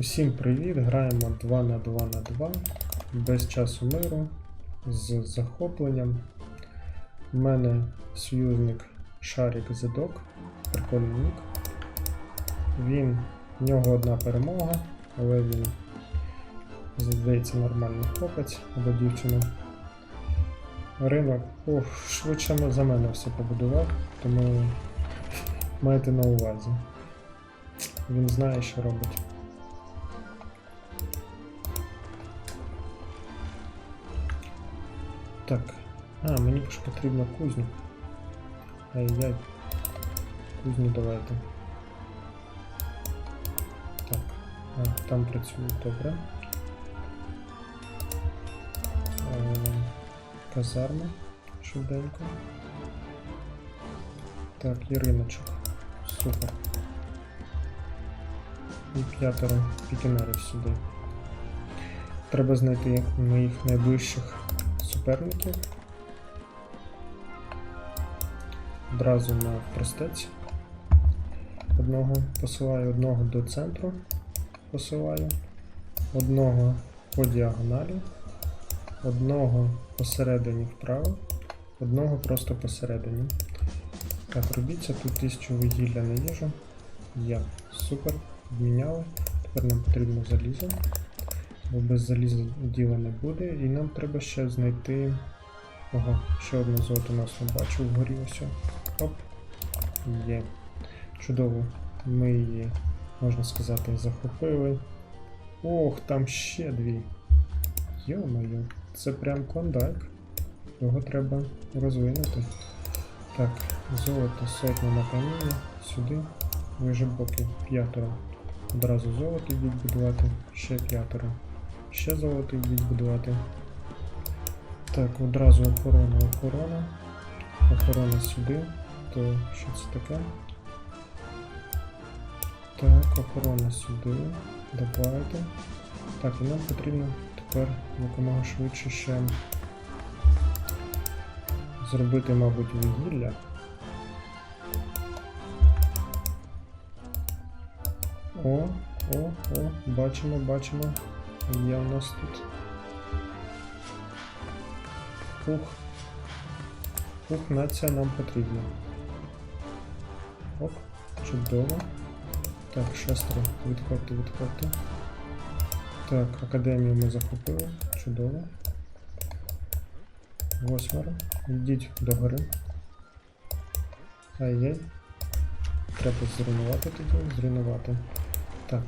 Усім привіт! Граємо 2 на 2 на 2 без часу миру з захопленням. У мене союзник Шарик Зедок, прикольний нік. Він, в нього одна перемога, але він здається нормальний хлопець або дівчина. Ринок ох, швидше за мене все побудував, тому майте на увазі. Він знає, що робить. Так. А, мені ж потрібно кузню. Ай-яй. Кузню давайте. Так. А, там працюють добре. Е, казарма. Швиденько. Так, і риночок. Супер. І п'ятеро пікінерів сюди. Треба знайти моїх найближчих суперників. Одразу на простець. Одного посилаю, одного до центру посилаю, одного по діагоналі, одного посередині вправо, одного просто посередині. Так, робіться тут 1000 вугілля на їжу. Є. Супер. Обміняли. Тепер нам потрібно залізо. Бо без заліза діла не буде. І нам треба ще знайти. Ого, ще одне золото нас не бачу вгорі ось. Оп. Є. Чудово. Ми її, можна сказати, захопили. Ох, там ще дві. Йо-моє, це прям клондайк. Його треба розвинути. Так, золото сотня на каміння. Сюди. Виже боки п'ятеро. Одразу золото відбудувати. Ще п'ятеро. Ще золото відбудувати. Так, одразу охорона, охорона. Охорона сюди. То що це таке? Так, охорона сюди. Добавити. Так, і нам потрібно тепер якомога швидше ще зробити, мабуть, вугілля. О, о, о, бачимо, бачимо. Є у нас тут. Пух. Пух, нація нам потрібна. Оп, чудово. Так, шестеро, відходьте, відходьте. Так, академію ми захопили. Чудово. Восьмеро. Йдіть до гори. Ай-яй. Треба зруйнувати тоді, зруйнувати. Так.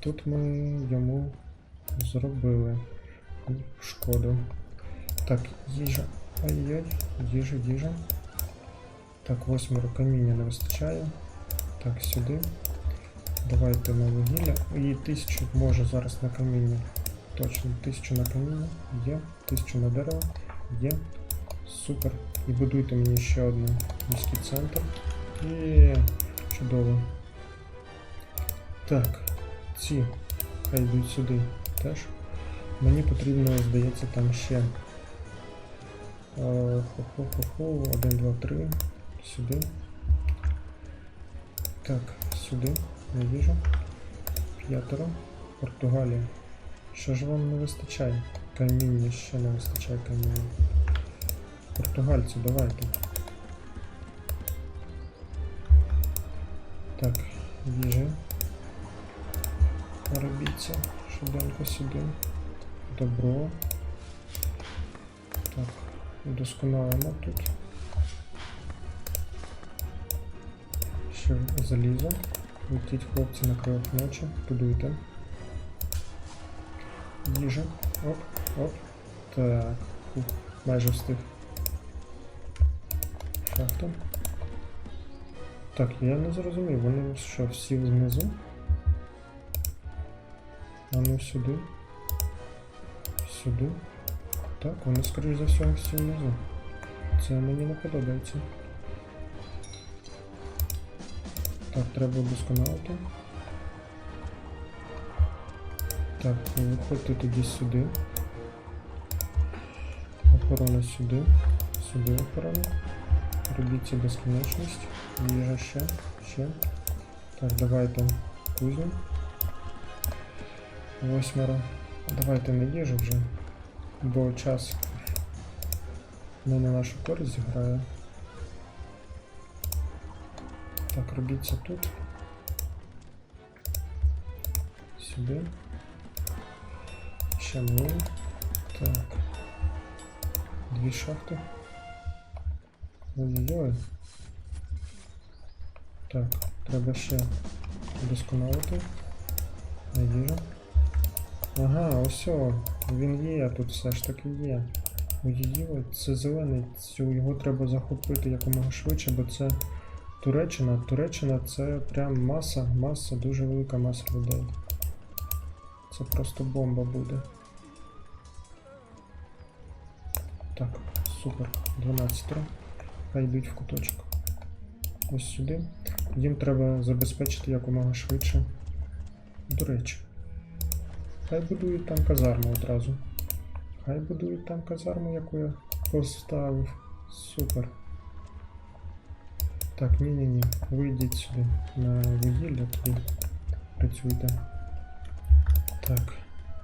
Тут ми йому зробили шкоду. Так, їжа. Ай-яй, їжа, їжа. Так, восьмеро каміння не вистачає. Так, сюди. Давайте на вугілля. І тисячу може зараз на каміння. Точно, тисячу на каміння. Є. Тисячу на дерево. Є. Супер. І будуйте мені ще один міський центр. І чудово. Так, ці хай йдуть сюди теж. Мені потрібно, здається, там ще. е, Хо-хо-хо-хо, 1, 2, 3. Сюди. Так, сюди. Не віжу. П'ятеро. Португалія. Що ж вам не вистачає? Каміння ще не вистачає каміння. Португальці, давайте. Так, їжі. Робіться. Швиденько сюди. Добро. Так, удосконалимо тут. Ще залізо. Летіть хлопці на кривих ночі. Будуйте. Їжа. Оп, оп. Так. Фух, майже встиг. Шахта. Так, я не зрозумів, вони що, всі внизу? А ну сюди. Сюди. Так, вони, скоріш за все, всі внизу. Це мені не подобається. Так, треба удосконалити. Так, виходьте тоді сюди. Охорона сюди. Сюди охорона. Робіть це безкінечність. Їжа ще, ще. Так, давайте кузню. Восьмеро. Давайте на їжу вже. Бо час не на нашу користь грає. Так, робіть це тут. Сюди. Ще мені. Так. Дві шахти. Ой-ой-ой. Так, треба ще удосконалити. На їжу. Ага, ось він є, тут все ж таки є. Ой-ой-ой, це зелений, цю його треба захопити якомога швидше, бо це Туреччина. Туреччина це прям маса, маса, дуже велика маса людей. Це просто бомба буде. Так, супер. 12 Хай йдуть в куточок. Ось сюди. Їм треба забезпечити якомога швидше. До речі. Хай будують там казарму одразу. Хай будують там казарму, яку я поставив. Супер. Так, ні-ні-ні. Ви йдіть сюди на вугілля тоді. Працюйте. Так,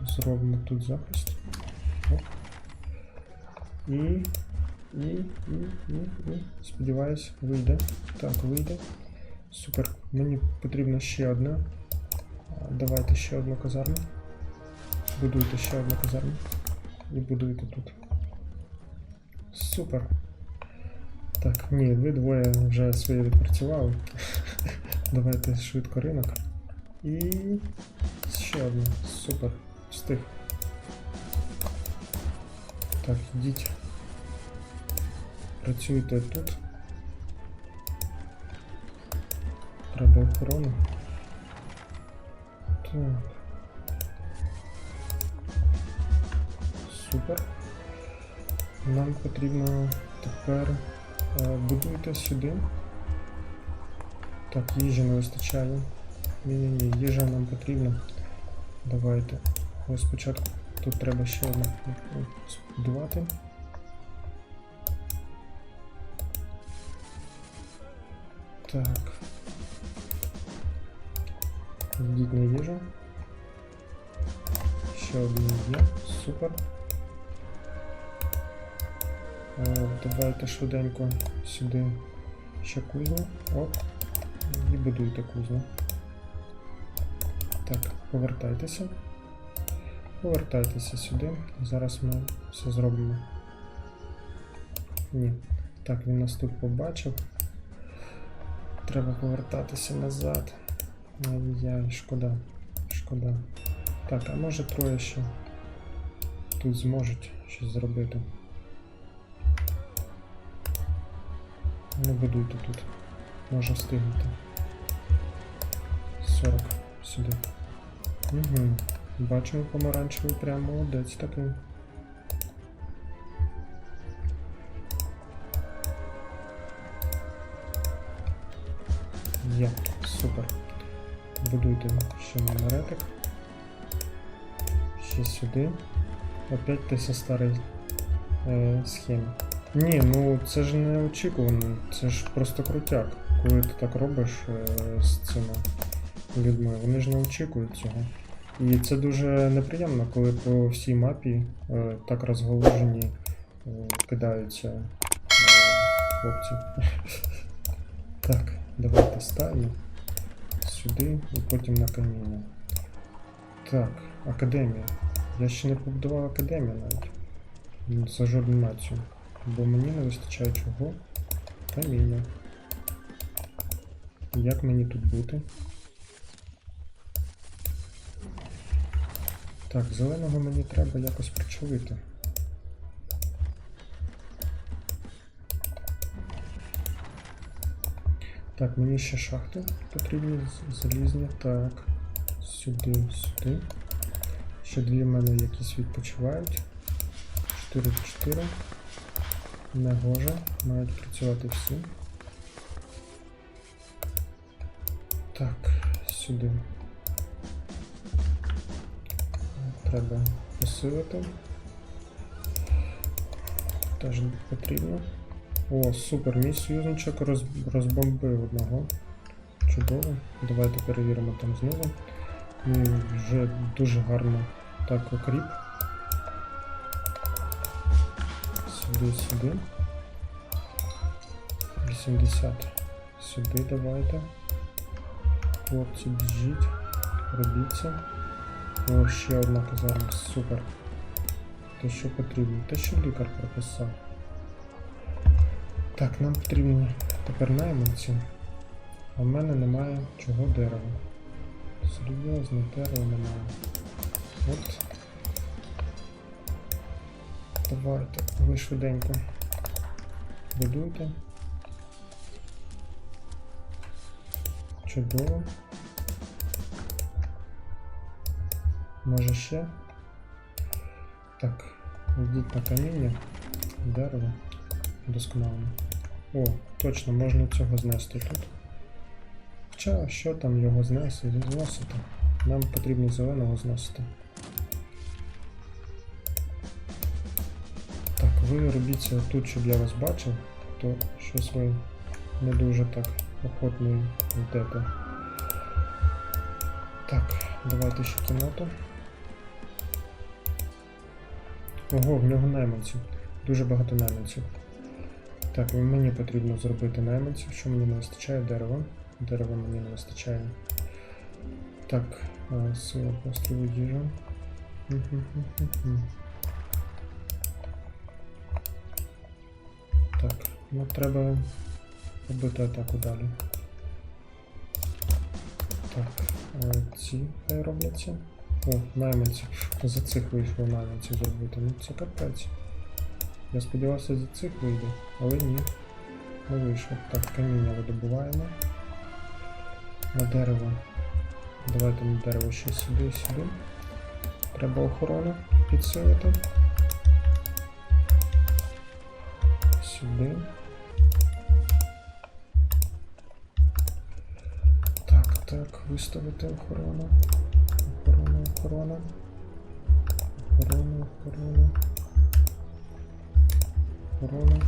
зробимо тут захист. Оп. І. І, і, і, і. Сподіваюсь, вийде. Так, вийде. Супер. Мені потрібно ще одне. А, Давайте ще одну казарму. Будуйте ще одну казарму. І будуйте тут. Супер. Так, ні, ви двоє вже своє відпрацювали. Давайте швидко ринок. І ще одне. Супер. Встиг. Так, йдіть. Працюйте тут. Треба охорону. Так. Супер. Нам потрібно тепер е, будуйте сюди. Так, їжі не вистачає. Ні-ні-ні, їжа нам потрібна. Давайте. Ось спочатку тут треба ще одне збудувати. Так. Йдіть на їжу. Ще один є. Супер. Е, Давайте швиденько сюди ще кузню. Оп. І будуйте кузню. Так, повертайтеся. Повертайтеся сюди. Зараз ми все зробимо. Ні. Так, він нас тут побачив. Треба повертатися назад. Ай-яй, шкода. Шкода. Так, а може троє ще тут зможуть щось зробити. Не будуйте тут. Може встигнути. 40 сюди. Угу. Бачимо помаранчевий прям молодець такий. Є, супер. Будуйте ще мінаретик. Ще сюди. Опять те со старої е, схеми. Ні, ну це ж не очікувано, це ж просто крутяк. Коли ти так робиш е, з цими людьми, вони ж не очікують цього. І це дуже неприємно, коли по всій мапі е, так розголожені е, кидаються хлопці. Так, давайте стаї сюди і потім на каміння. Так, академія. Я ще не побудував академію навіть. За жодну націю. Бо мені не вистачає чого? Каміння. Як мені тут бути? Так, зеленого мені треба якось причулити. Так, мені ще шахти потрібні залізні. Так. Сюди, сюди. Ще дві в мене якісь відпочивають. 4 в 4. Не гоже. Мають працювати всі. Так, сюди. Треба посилити. Теж потрібно. О, супер, мій союзничок роз, розбомбив одного. Чудово. Давайте перевіримо там знизу. І вже дуже гарно так окріп. Сюди, сюди. 80. Сюди давайте. Хлопці, біжіть. Робіться. О, ще одна казарма, супер. Те, що потрібно. Те, що лікар прописав. Так, нам потрібні тепер найманці. А в мене немає чого дерева. Серйозно, дерева немає. От. Давайте, ви швиденько. Будуйте. Чудово. Може ще? Так, йдіть на каміння, дерево. Досконало. О, точно, можна цього знести тут. Хоча, що там його знести, зносити? Нам потрібно зеленого зносити. Ви робіться тут, щоб я вас бачив, то щось ви не дуже так охотно йдете. Так, давайте ще кімнату. Ого, в нього найманців. Дуже багато найманців. Так, мені потрібно зробити найманців, що мені не вистачає дерева. Дерева мені не вистачає. Так, сила пострілу їжа. Ну треба робити атаку далі. Так, ці хай робляться. О, найманці. За цих вийшло найманців зробити. Ну це капець. Я сподівався за цих вийде, але ні. Не вийшло. Так, каміння видобуваємо. На дерево. Давайте на дерево ще сюди сюди. Треба охорону підсилити. Сюди. Так, виставити охорону. Охорона, охорона. Охорона, охорона. Охорона.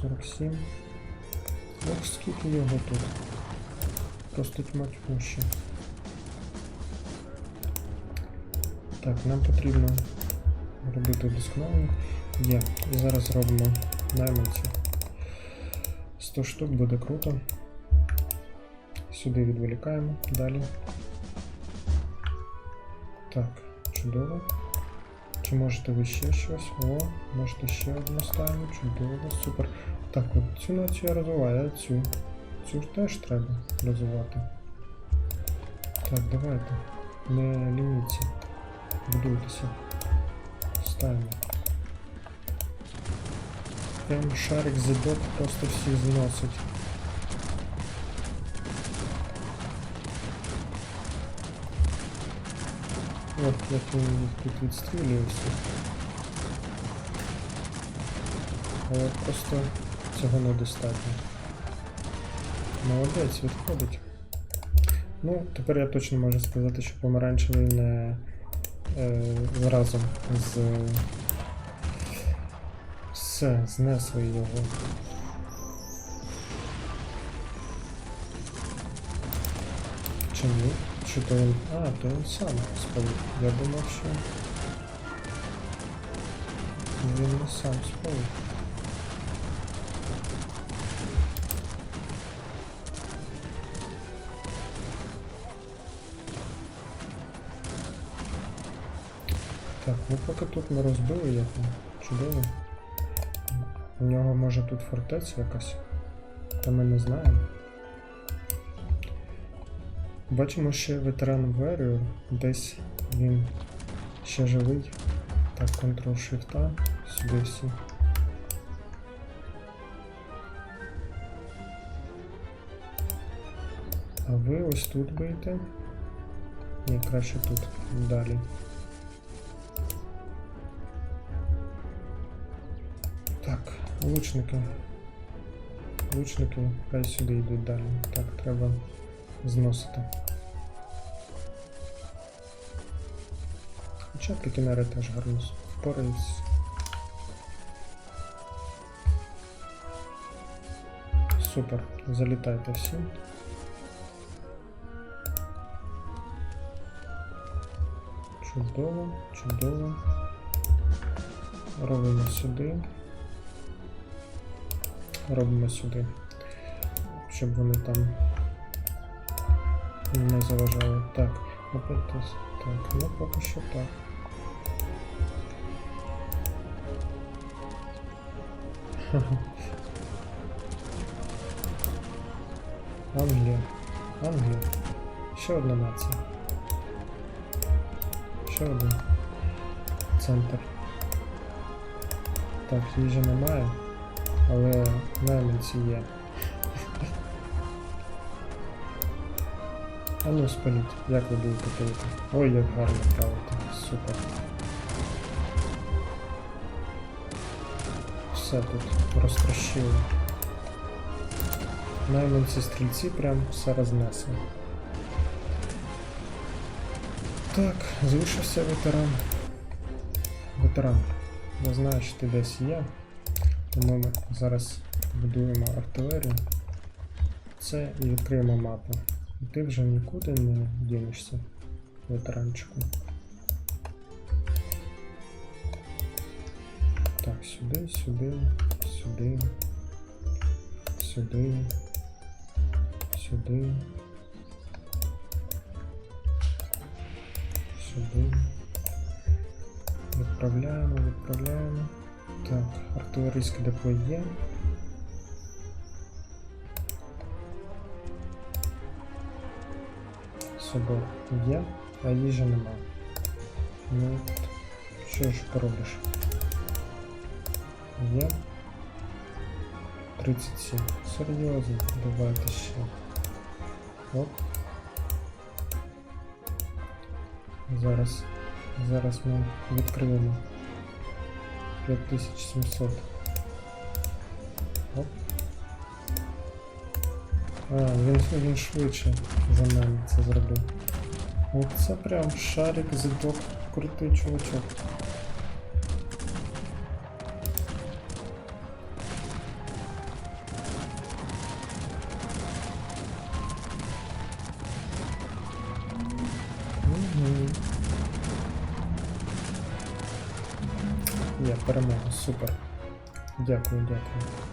47. Ох, скільки його тут. Просто тьма тьмуща. Так, нам потрібно робити вдосконалення. Є. Зараз робимо найманців. 100 штук буде круто. Сюди відволікаємо далі. Так, чудово. Чи можете ви ще щось? О, можете ще одну ставимо. Чудово, супер. Так, от цю націю я розвиваю, а цю. Цю ж теж треба розвивати. Так, давайте. Не лініться. Будуйтеся. Ставимо. Прям шарик задок просто всіх зносить. Як він їх тут відстрілюється. Але просто цього недостатньо. Молодець, відходить. Ну, тепер я точно можу сказати, що помаранчевий не е, разом з. Все, знесли його. Чи ні? Чи то він. А, то він сам спалив. Я думав, що. Він сам спалив. Так, ну поки тут ми розбили його. Чудово. У нього може тут фортеця якась. Та ми не знаємо. Бачимо ще ветеран Warrior, десь він ще живий. Так, Ctrl-Shift, сюди всі. А ви ось тут будете? Ні, краще тут, далі. Так, лучники. Лучники хай сюди йдуть далі. Так, треба зносити. Хоча пікінери теж гарно впораються. Супер, залітайте всі. Чудово, чудово. Робимо сюди. Робимо сюди. Щоб вони там не заважали. Так, опять. Так, ну поки що так. Англія. Англія. Ще одна нація. Ще один. Центр. Так, їжі немає, але найманці є. А ну спаліть, як ви будете пилити? Ой, як гарно правити. Супер. Все тут розтрощили. Найманці стрільці прям все рознесли. Так, залишився ветеран. Ветеран. Я знаю, що ти десь є. Тому ми зараз будуємо артилерію. Це і відкриємо мапу. І ти вже нікуди не дінешся, ветеранчику. Сюди, сюди, сюди, сюди, сюди, сюди. Відправляємо, відправляємо. Так, артилерійське депо є. Собор є, а їжі нема. Ну, що ж поробиш? Є. 37. Серйозно, давайте ще. Оп. Зараз. Зараз ми відкриємо 5700. Оп. А, він, він швидше за нами це зробив. Оце прям шарик зідок, крутий чувачок. Супер. Дякую, дякую.